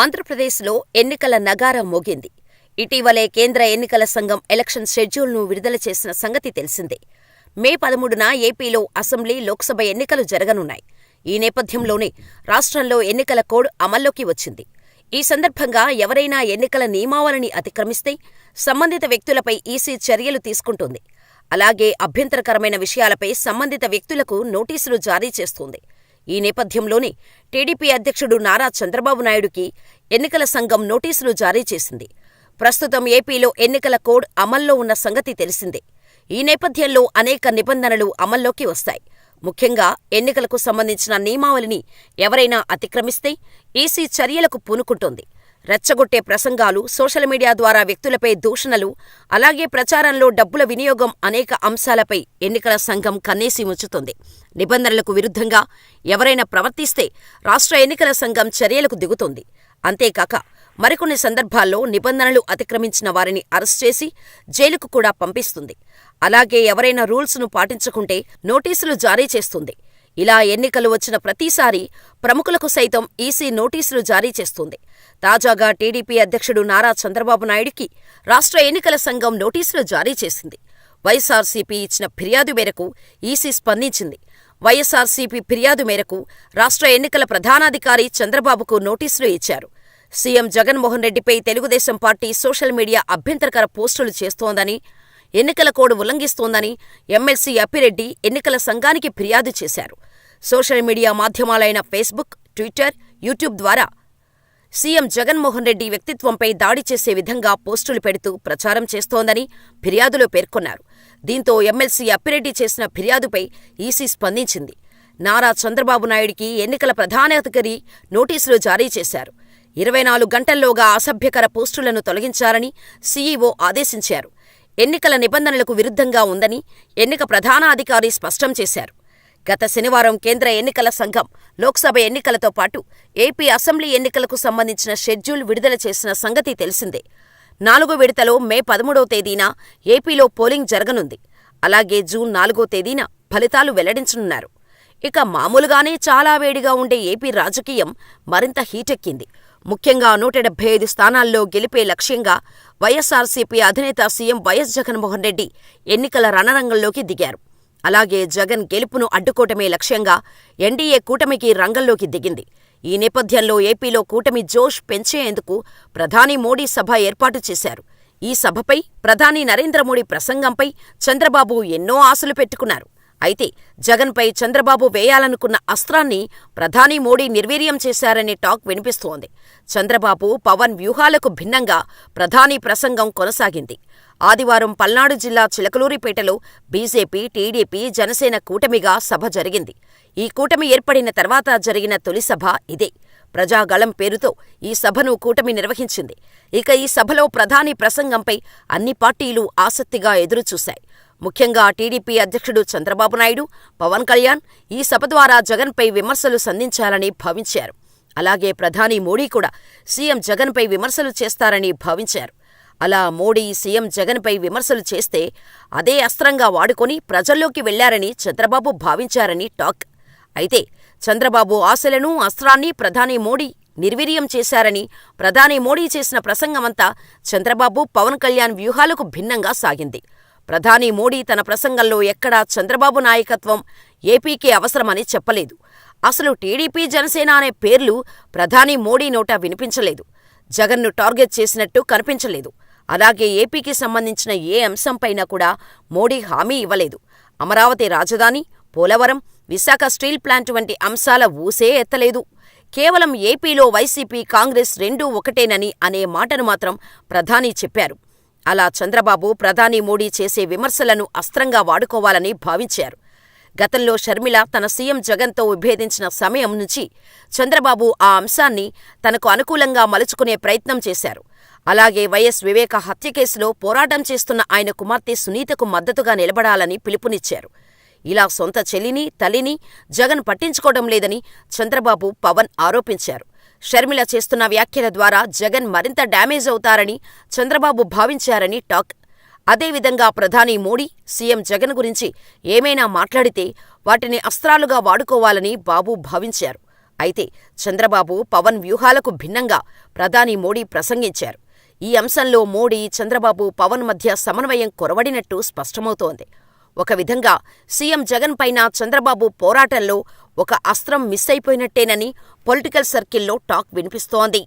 ఆంధ్రప్రదేశ్లో ఎన్నికల నగారా మోగింది. ఇటీవలే కేంద్ర ఎన్నికల సంఘం ఎలక్షన్ షెడ్యూల్ను విడుదల చేసిన సంగతి తెలిసిందే. మే పదమూడున ఏపీలో అసెంబ్లీ, లోక్సభ ఎన్నికలు జరగనున్నాయి. ఈ నేపథ్యంలోనే రాష్ట్రంలో ఎన్నికల కోడ్ అమల్లోకి వచ్చింది. ఈ సందర్భంగా ఎవరైనా ఎన్నికల నియమావళిని అతిక్రమిస్తే సంబంధిత వ్యక్తులపై ఈసీ చర్యలు తీసుకుంటుంది. అలాగే అభ్యంతరకరమైన విషయాలపై సంబంధిత వ్యక్తులకు నోటీసులు జారీ చేస్తోంది. ఈ నేపథ్యంలోనే టీడీపీ అధ్యక్షుడు నారా చంద్రబాబు నాయుడుకి ఎన్నికల సంఘం నోటీసులు జారీ చేసింది. ప్రస్తుతం ఏపీలో ఎన్నికల కోడ్ అమల్లో ఉన్న సంగతి తెలిసిందే. ఈ నేపథ్యంలో అనేక నిబంధనలు అమల్లోకి వస్తాయి. ముఖ్యంగా ఎన్నికలకు సంబంధించిన నియమావళిని ఎవరైనా అతిక్రమిస్తే ఈసీ చర్యలకు పూనుకుంటోంది. రెచ్చగొట్టే ప్రసంగాలు, సోషల్ మీడియా ద్వారా వ్యక్తులపై దూషణలు, అలాగే ప్రచారంలో డబ్బుల వినియోగం అనేక అంశాలపై ఎన్నికల సంఘం కన్నేసి ఉంచుతోంది. నిబంధనలకు విరుద్ధంగా ఎవరైనా ప్రవర్తిస్తే రాష్ట్ర ఎన్నికల సంఘం చర్యలకు దిగుతుంది అంతేకాక మరికొన్ని సందర్భాల్లో నిబంధనలు అతిక్రమించిన వారిని అరెస్ట్ చేసి జైలుకు కూడా పంపిస్తుంది. అలాగే ఎవరైనా రూల్స్ను పాటించకుంటే నోటీసులు జారీ చేస్తుంది. ఇలా ఎన్నికలు వచ్చిన ప్రతిసారీ ప్రముఖులకు సైతం ఈసీ నోటీసులు జారీ చేస్తుంది. తాజాగా టీడీపీ అధ్యక్షుడు నారా చంద్రబాబు నాయుడికి రాష్ట్ర ఎన్నికల సంఘం నోటీసులు జారీ చేసింది. వైఎస్ఆర్సీపీ ఇచ్చిన ఫిర్యాదు మేరకు ఈసీ స్పందించింది. వైఎస్ఆర్సీపీ ఫిర్యాదు మేరకు రాష్ట్ర ఎన్నికల ప్రధానాధికారి చంద్రబాబుకు నోటీసులు ఇచ్చారు. సీఎం జగన్మోహన్ రెడ్డిపై తెలుగుదేశం పార్టీ సోషల్ మీడియా అభ్యంతరకర పోస్టులు చేస్తోందని, ఎన్నికల కోడ్ ఉల్లంఘిస్తోందని ఎమ్మెల్సీ అప్పిరెడ్డి ఎన్నికల సంఘానికి ఫిర్యాదు చేశారు. సోషల్ మీడియా మాధ్యమాలైన ఫేస్బుక్, ట్విట్టర్, యూట్యూబ్ ద్వారా సీఎం జగన్మోహన్ రెడ్డి వ్యక్తిత్వంపై దాడి చేసే విధంగా పోస్టులు పెడుతూ ప్రచారం చేస్తోందని ఫిర్యాదులో పేర్కొన్నారు. దీంతో ఎమ్మెల్సీ అప్పిరెడ్డి చేసిన ఫిర్యాదుపై ఈసీ స్పందించింది. నారా చంద్రబాబు నాయుడికి ఎన్నికల ప్రధానాధికారి నోటీసులు జారీ చేశారు. ఇరవై నాలుగు గంటల్లోగా అసభ్యకర పోస్టులను తొలగించాలని సీఈఓ ఆదేశించారు. ఎన్నికల నిబంధనలకు విరుద్ధంగా ఉందని ఎన్నిక ప్రధానాధికారి స్పష్టం చేశారు. గత శనివారం కేంద్ర ఎన్నికల సంఘం లోక్సభ ఎన్నికలతో పాటు ఏపీ అసెంబ్లీ ఎన్నికలకు సంబంధించిన షెడ్యూల్ విడుదల చేసిన సంగతి తెలిసిందే. నాలుగో విడతలో మే పదమూడవ తేదీన ఏపీలో పోలింగ్ జరగనుంది. అలాగే జూన్ నాలుగో తేదీన ఫలితాలు వెల్లడించనున్నారు. ఇక మామూలుగానే చాలా వేడిగా ఉండే ఏపీ రాజకీయం మరింత హీటెక్కింది. ముఖ్యంగా నూట డెబ్బై ఐదు స్థానాల్లో గెలిపే లక్ష్యంగా వైఎస్సార్సీపీ అధినేత సీఎం వైఎస్ జగన్మోహన్ రెడ్డి ఎన్నికల రణరంగంలోకి దిగారు. అలాగే జగన్ గెలుపును అడ్డుకోవటమే లక్ష్యంగా ఎన్డీఏ కూటమికి రంగంలోకి దిగింది. ఈ నేపథ్యంలో ఏపీలో కూటమి జోష్ పెంచేందుకు ప్రధాని మోడీ సభ ఏర్పాటు చేశారు. ఈ సభపై ప్రధాని నరేంద్ర మోడీ ప్రసంగంపై చంద్రబాబు ఎన్నో ఆశలు పెట్టుకున్నారు. అయితే జగన్పై చంద్రబాబు వేయాలనుకున్న అస్త్రాన్ని ప్రధాని మోడీ నిర్వీర్యం చేశారనే టాక్ వినిపిస్తోంది. చంద్రబాబు, పవన్ వ్యూహాలకు భిన్నంగా ప్రధాని ప్రసంగం కొనసాగింది. ఆదివారం పల్నాడు జిల్లా చిలకలూరిపేటలో బీజేపీ, టీడీపీ, జనసేన కూటమిగా సభ జరిగింది. ఈ కూటమి ఏర్పడిన తర్వాత జరిగిన తొలి సభ ఇదే. ప్రజాగళం పేరుతో ఈ సభను కూటమి నిర్వహించింది. ఇక ఈ సభలో ప్రధాని ప్రసంగంపై అన్ని పార్టీలు ఆసక్తిగా ఎదురుచూశాయి. ముఖ్యంగా టీడీపీ అధ్యక్షుడు చంద్రబాబు నాయుడు, పవన్ కళ్యాణ్ ఈ సభ ద్వారా జగన్పై విమర్శలు సంధించాలని భావించారు. అలాగే ప్రధాని మోడీ కూడా సీఎం జగన్పై విమర్శలు చేస్తారని భావించారు. అలా మోడీ సీఎం జగన్పై విమర్శలు చేస్తే అదే అస్త్రంగా వాడుకొని ప్రజల్లోకి వెళ్ళారని చంద్రబాబు భావించారని టాక్. అయితే చంద్రబాబు ఆశలను, అస్త్రాన్ని ప్రధాని మోడీ నిర్వీర్యం చేశారని ప్రధాని మోడీ చేసిన ప్రసంగమంతా చంద్రబాబు, పవన్ కళ్యాణ్ వ్యూహాలకు భిన్నంగా సాగింది. ప్రధాని మోడీ తన ప్రసంగంలో ఎక్కడా చంద్రబాబు నాయకత్వం ఏపీకి అవసరమని చెప్పలేదు. అసలు టీడీపీ, జనసేన అనే పేర్లు ప్రధాని మోడీ నోట వినిపించలేదు. జగన్ను టార్గెట్ చేసినట్టు కనిపించలేదు. అలాగే ఏపీకి సంబంధించిన ఏ అంశంపైనా కూడా మోడీ హామీ ఇవ్వలేదు. అమరావతి రాజధాని, పోలవరం, విశాఖ స్టీల్ ప్లాంట్ వంటి అంశాల ఊసే ఎత్తలేదు. కేవలం ఏపీలో వైసీపీ, కాంగ్రెస్ రెండూ ఒకటేనని అనే మాటను మాత్రం ప్రధాని చెప్పారు. అలా చంద్రబాబు ప్రధాని మోడీ చేసే విమర్శలను అస్త్రంగా వాడుకోవాలని భావించారు. గతంలో షర్మిల తన సీఎం జగన్తో విభేదించిన సమయం నుంచి చంద్రబాబు ఆ అంశాన్ని తనకు అనుకూలంగా మలుచుకునే ప్రయత్నం చేశారు. అలాగే వైఎస్ వివేక హత్య కేసులో పోరాటం చేస్తున్న ఆయన కుమార్తె సునీతకు మద్దతుగా నిలబడాలని పిలుపునిచ్చారు. ఇలా సొంత చెల్లిని, తల్లిని జగన్ పట్టించుకోవడం లేదని చంద్రబాబు, పవన్ ఆరోపించారు. షర్మిల చేస్తున్న వ్యాఖ్యల ద్వారా జగన్ మరింత డ్యామేజ్ అవుతారని చంద్రబాబు భావించారని టాక్. అదేవిధంగా ప్రధాని మోడీ, సీఎం జగన్ గురించి ఏమైనా మాట్లాడితే వాటిని అస్త్రాలుగా వాడుకోవాలని బాబు భావించారు. అయితే చంద్రబాబు, పవన్ వ్యూహాలకు భిన్నంగా ప్రధాని మోడీ ప్రసంగించారు. ఈ అంశంలో మోడీ, చంద్రబాబు, పవన్ మధ్య సమన్వయం కొరవడినట్టు స్పష్టమవుతోంది. ఒక విధంగా సీఎం జగన్ పైన చంద్రబాబు పోరాటంలో ఒక అస్త్రం మిస్ అయిపోయినట్టేనని పొలిటికల్ సర్కిల్లో టాక్ వినిపిస్తోంది.